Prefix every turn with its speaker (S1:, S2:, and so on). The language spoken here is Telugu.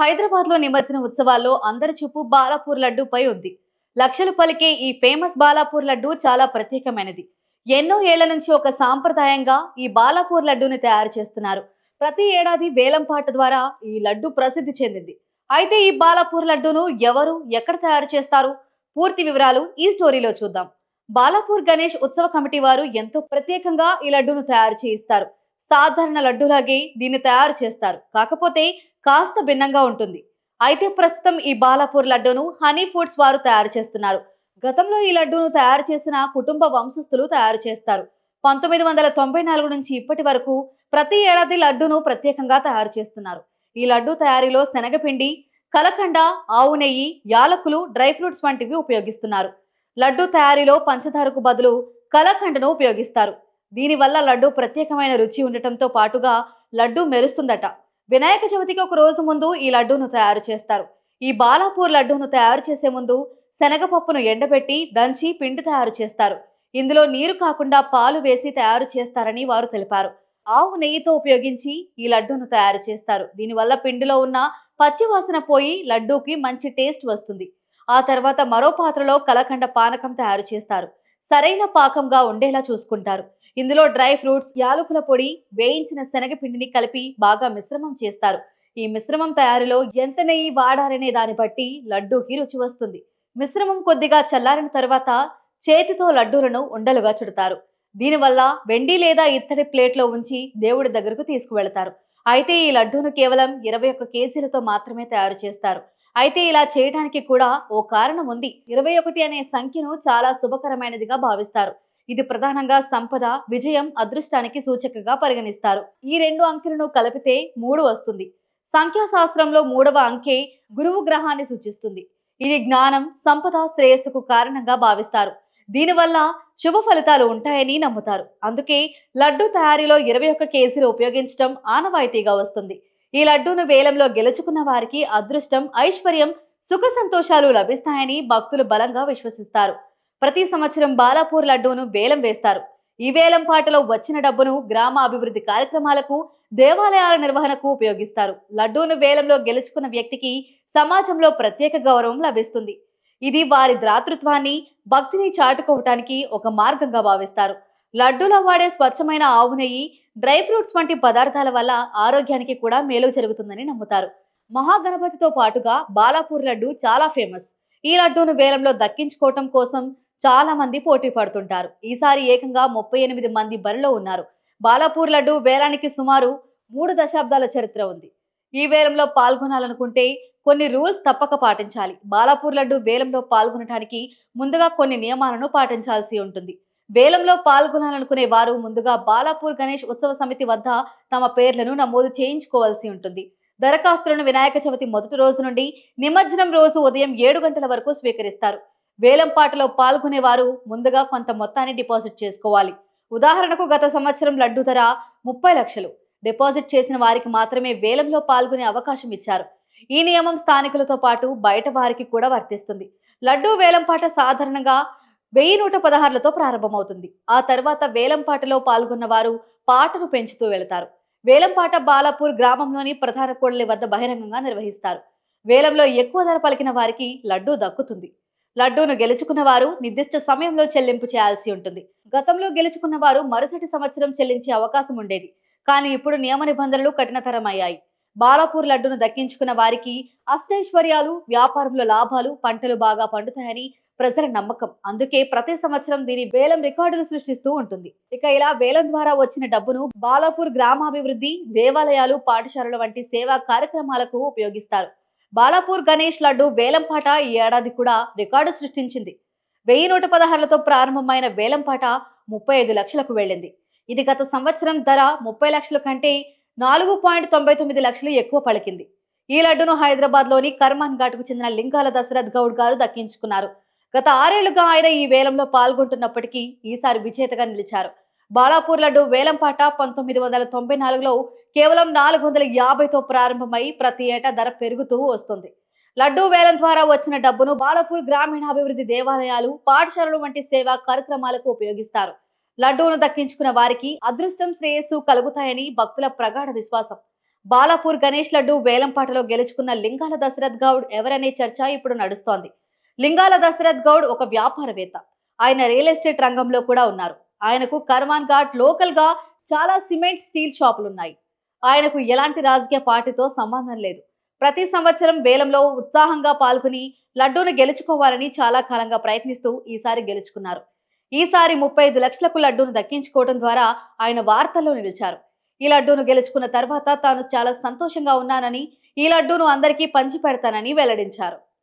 S1: హైదరాబాద్లో నిమజ్జన ఉత్సవాల్లో అందరి చూపు బాలాపూర్ లడ్డూపై ఉంది. లక్షలు పలికే ఈ ఫేమస్ బాలాపూర్ లడ్డు చాలా ప్రత్యేకమైనది. ఎన్నో ఏళ్ళ నుంచి ఒక సాంప్రదాయంగా ఈ బాలాపూర్ లడ్డూని తయారు చేస్తున్నారు. ప్రతి ఏడాది వేలంపాట ద్వారా ఈ లడ్డు ప్రసిద్ధి చెందింది. అయితే ఈ బాలాపూర్ లడ్డూను ఎవరు ఎక్కడ తయారు చేస్తారు? పూర్తి వివరాలు ఈ స్టోరీలో చూద్దాం. బాలాపూర్ గణేష్ ఉత్సవ కమిటీ వారు ఎంతో ప్రత్యేకంగా ఈ లడ్డూను తయారు చేయిస్తారు. సాధారణ లడ్డూలాగే దీన్ని తయారు చేస్తారు. కాకపోతే కాస్త భిన్నంగా ఉంటుంది. అయితే ప్రస్తుతం ఈ బాలాపూర్ లడ్డూను హనీ ఫుడ్స్ వారు తయారు చేస్తున్నారు. గతంలో ఈ లడ్డూను తయారు చేసిన కుటుంబ వంశస్థులు తయారు చేస్తారు. పంతొమ్మిది వందల తొంభై నాలుగు నుంచి ఇప్పటి వరకు ప్రతి ఏడాది లడ్డూను ప్రత్యేకంగా తయారు చేస్తున్నారు. ఈ లడ్డూ తయారీలో శనగపిండి కలకండ ఆవు నెయ్యి యాలకులు డ్రై ఫ్రూట్స్ వంటివి ఉపయోగిస్తున్నారు. లడ్డూ తయారీలో పంచదారకు బదులు కలకండను ఉపయోగిస్తారు. దీనివల్ల లడ్డూ ప్రత్యేకమైన రుచి ఉండటంతో పాటుగా లడ్డూ మెరుస్తుందట. వినాయక చవితికి ఒక రోజు ముందు ఈ లడ్డూను తయారు చేస్తారు. ఈ బాలాపూర్ లడ్డూను తయారు చేసే ముందు శనగపప్పును ఎండబెట్టి దంచి పిండి తయారు చేస్తారు. ఇందులో నీరు కాకుండా పాలు వేసి తయారు చేస్తారని వారు తెలిపారు. ఆవు నెయ్యితో ఉపయోగించి ఈ లడ్డూను తయారు చేస్తారు. దీనివల్ల పిండిలో ఉన్న పచ్చివాసన పోయి లడ్డూకి మంచి టేస్ట్ వస్తుంది. ఆ తర్వాత మరో పాత్రలో కలకండ పానకం తయారు చేస్తారు. సరైన పాకంగా ఉండేలా చూసుకుంటారు. ఇందులో డ్రై ఫ్రూట్స్ యాలకుల పొడి వేయించిన శనగపిండిని కలిపి బాగా మిశ్రమం చేస్తారు. ఈ మిశ్రమం తయారీలో ఎంత నెయ్యి వాడారనే దాన్ని బట్టి లడ్డూకి రుచి వస్తుంది. మిశ్రమం కొద్దిగా చల్లారిన తర్వాత చేతితో లడ్డూలను ఉండలుగా చుడతారు. దీనివల్ల వెండి లేదా ఇత్తడి ప్లేట్లో ఉంచి దేవుడి దగ్గరకు తీసుకువెళతారు. అయితే ఈ లడ్డూను కేవలం ఇరవై ఒక్క కేజీలతో మాత్రమే తయారు చేస్తారు. అయితే ఇలా చేయడానికి కూడా ఓ కారణం ఉంది. ఇరవై ఒకటి అనే సంఖ్యను చాలా శుభకరమైనదిగా భావిస్తారు. ఇది ప్రధానంగా సంపద విజయం అదృష్టానికి సూచకగా పరిగణిస్తారు. ఈ రెండు అంకెలను కలిపితే మూడు వస్తుంది. సంఖ్యాశాస్త్రంలో మూడవ అంకె గురువు గ్రహాన్ని సూచిస్తుంది. ఇది జ్ఞానం సంపద శ్రేయస్సుకు కారణంగా భావిస్తారు. దీనివల్ల శుభ ఫలితాలు ఉంటాయని నమ్ముతారు. అందుకే లడ్డు తయారీలో ఇరవై ఒక్క కేజీలు ఉపయోగించడం ఆనవాయితీగా వస్తుంది. ఈ లడ్డూను వేలంలో గెలుచుకున్న వారికి అదృష్టం ఐశ్వర్యం సుఖ సంతోషాలు లభిస్తాయని భక్తులు బలంగా విశ్వసిస్తారు. ప్రతి సంవత్సరం బాలాపూర్ లడ్డూను వేలం వేస్తారు. ఈ వేలం పాటలో వచ్చిన డబ్బును గ్రామ అభివృద్ధి కార్యక్రమాలకు దేవాలయాల నిర్వహణకు ఉపయోగిస్తారు. లడ్డూను వేలంలో గెలుచుకున్న వ్యక్తికి సమాజంలో ప్రత్యేక గౌరవం లభిస్తుంది. ఇది వారి ద్రాతృత్వాన్ని భక్తిని చాటుకోవటానికి ఒక మార్గంగా భావిస్తారు. లడ్డూలో వాడే స్వచ్ఛమైన ఆవు నెయ్యి డ్రై ఫ్రూట్స్ వంటి పదార్థాల వల్ల ఆరోగ్యానికి కూడా మేలు జరుగుతుందని నమ్ముతారు. మహాగణపతితో పాటుగా బాలాపూర్ లడ్డు చాలా ఫేమస్. ఈ లడ్డూను వేలంలో దక్కించుకోవటం కోసం చాలా మంది పోటీ పడుతుంటారు. ఈసారి ఏకంగా ముప్పై ఎనిమిది మంది బరిలో ఉన్నారు. బాలాపూర్ లడ్డు వేలానికి సుమారు మూడు దశాబ్దాల చరిత్ర ఉంది. ఈ వేలంలో పాల్గొనాలనుకుంటే కొన్ని రూల్స్ తప్పక పాటించాలి. బాలాపూర్ లడ్డు వేలంలో పాల్గొనడానికి ముందుగా కొన్ని నియమాలను పాటించాల్సి ఉంటుంది. వేలంలో పాల్గొనాలనుకునే వారు ముందుగా బాలాపూర్ గణేష్ ఉత్సవ సమితి వద్ద తమ పేర్లను నమోదు చేయించుకోవాల్సి ఉంటుంది. దరఖాస్తులను వినాయక చవితి మొదటి రోజు నుండి నిమజ్జనం రోజు ఉదయం ఏడు గంటల వరకు స్వీకరిస్తారు. వేలంపాటలో పాల్గొనేవారు ముందుగా కొంత మొత్తాన్ని డిపాజిట్ చేసుకోవాలి. ఉదాహరణకు గత సంవత్సరం లడ్డు ధర ముప్పై లక్షలు. డిపాజిట్ చేసిన వారికి మాత్రమే వేలంలో పాల్గొనే అవకాశం ఇచ్చారు. ఈ నియమం స్థానికులతో పాటు బయట వారికి కూడా వర్తిస్తుంది. లడ్డూ వేలంపాట సాధారణంగా వెయ్యి నూట పదహారులతో ప్రారంభమవుతుంది. ఆ తర్వాత వేలంపాటలో పాల్గొన్న వారు పాటను పెంచుతూ వెళతారు. వేలంపాట బాలాపూర్ గ్రామంలోని ప్రధాన కోడలి వద్ద బహిరంగంగా నిర్వహిస్తారు. వేలంలో ఎక్కువ ధర పలికిన వారికి లడ్డూ దక్కుతుంది. లడ్డూను గెలుచుకున్న వారు నిర్దిష్ట సమయంలో చెల్లింపు చేయాల్సి ఉంటుంది. గతంలో గెలుచుకున్న వారు మరుసటి సంవత్సరం చెల్లించే అవకాశం ఉండేది. కానీ ఇప్పుడు నియమ నిబంధనలు కఠినతరమయ్యాయి. బాలాపూర్ లడ్డును దక్కించుకున్న వారికి అష్టైశ్వర్యాలు వ్యాపారంలో లాభాలు పంటలు బాగా పండుతాయని ప్రజల నమ్మకం. అందుకే ప్రతి సంవత్సరం దీని వేలం రికార్డులు సృష్టిస్తూ ఉంటుంది. ఇక ఇలా వేలం ద్వారా వచ్చిన డబ్బును బాలాపూర్ గ్రామాభివృద్ధి దేవాలయాలు పాఠశాలల వంటి సేవా కార్యక్రమాలకు ఉపయోగిస్తారు. బాలాపూర్ గణేష్ లడ్డు వేలంపాట ఈ ఏడాది కూడా రికార్డు సృష్టించింది. వెయ్యి నూట పదహారులతో ప్రారంభమైన వేలంపాట ముప్పై ఐదు లక్షలకు వెళ్ళింది. ఇది గత సంవత్సరం ధర ముప్పై లక్షల కంటే నాలుగు పాయింట్ తొంభై తొమ్మిది లక్షలు ఎక్కువ పలికింది. ఈ లడ్డును హైదరాబాద్లోని కర్మాన్ ఘాట్కు చెందిన లింగాల దశరథ్ గౌడ్ గారు దక్కించుకున్నారు. గత ఆరేళ్ళుగా ఆయన ఈ వేలంలో పాల్గొంటున్నప్పటికీ ఈసారి విజేతగా నిలిచారు. బాలాపూర్ లడ్డు వేలంపాట పంతొమ్మిది వందల తొంభై నాలుగులో కేవలం నాలుగు వందల యాభైతో ప్రారంభమై ప్రతి ఏటా ధర పెరుగుతూ వస్తుంది. లడ్డూ వేలం ద్వారా వచ్చిన డబ్బును బాలాపూర్ గ్రామీణాభివృద్ధి దేవాలయాలు పాఠశాలలు వంటి సేవా కార్యక్రమాలకు ఉపయోగిస్తారు. లడ్డూను దక్కించుకున్న వారికి అదృష్టం శ్రేయస్సు కలుగుతాయని భక్తుల ప్రగాఢ విశ్వాసం. బాలాపూర్ గణేష్ లడ్డు వేలంపాటలో గెలుచుకున్న లింగాల దశరథ్ గౌడ్ ఎవరనే చర్చ ఇప్పుడు నడుస్తోంది. లింగాల దశరథ్ గౌడ్ ఒక వ్యాపారవేత్త. ఆయన రియల్ ఎస్టేట్ రంగంలో కూడా ఉన్నారు. ఆయనకు కర్మాన్ ఘాట్ లోకల్గా చాలా సిమెంట్ స్టీల్ షాపులు ఉన్నాయి ఆయనకు ఎలాంటి రాజకీయ పార్టీతో సంబంధం లేదు. ప్రతి సంవత్సరం వేలంలో ఉత్సాహంగా పాల్గొని లడ్డూను గెలుచుకోవాలని చాలా కాలంగా ప్రయత్నిస్తూ ఈసారి గెలుచుకున్నారు. ఈసారి ముప్పై ఐదు లక్షలకు లడ్డూను దక్కించుకోవడం ద్వారా ఆయన వార్తల్లో నిలిచారు. ఈ లడ్డూను గెలుచుకున్న తర్వాత తాను చాలా సంతోషంగా ఉన్నానని ఈ లడ్డూను అందరికీ పంచి పెడతానని వెల్లడించారు.